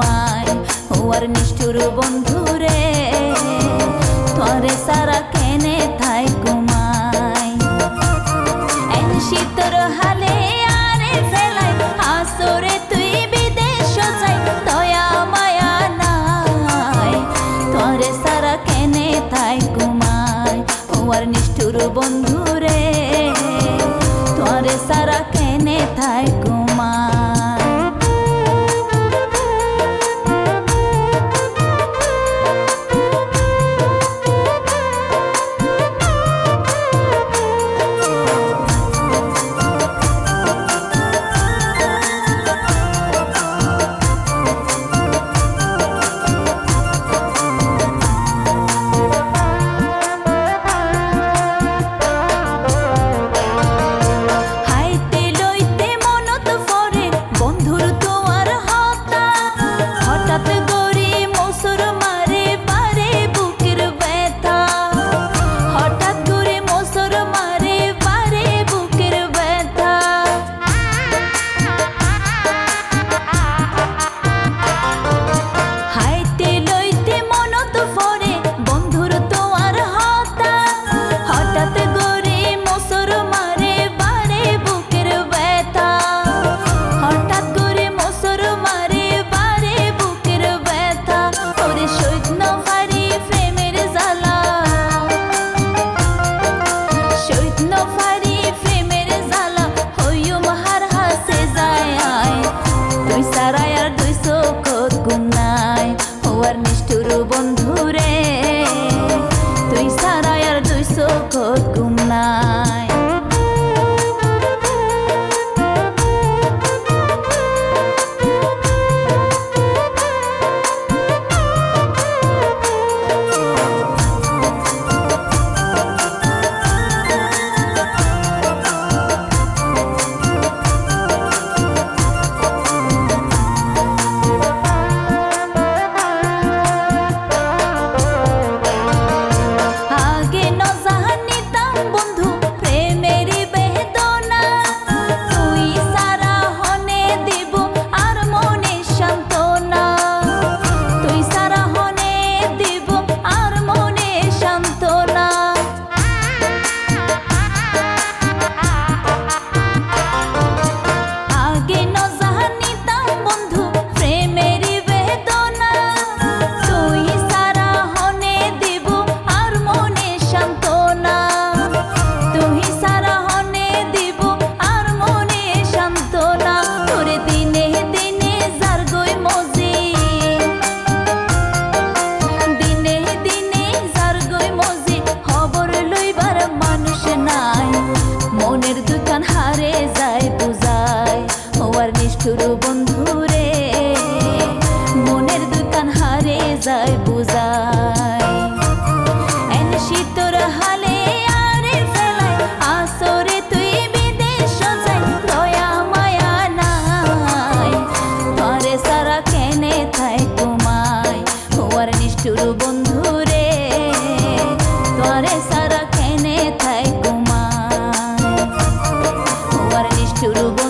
তোমায় ও নিষ্ঠুর বন্ধুরে তরে সারা কেনে থাই কুমায় হালে তুই সারা কেনে থাই বন্ধুরে তরে সারা কেনে থাই কুমায় so. যায়, বুঝায়। শীতর হালে আরে ফেলায়, আসরে তুই বিদেশ যাই দয়া, মায়া নাই। তরে সারা কেনে থাই তোমায় ওর নিষ্ঠুর বন্ধু রে তরে সারা কেনে থাই তোমায় ওর নিষ্ঠুর বন্ধু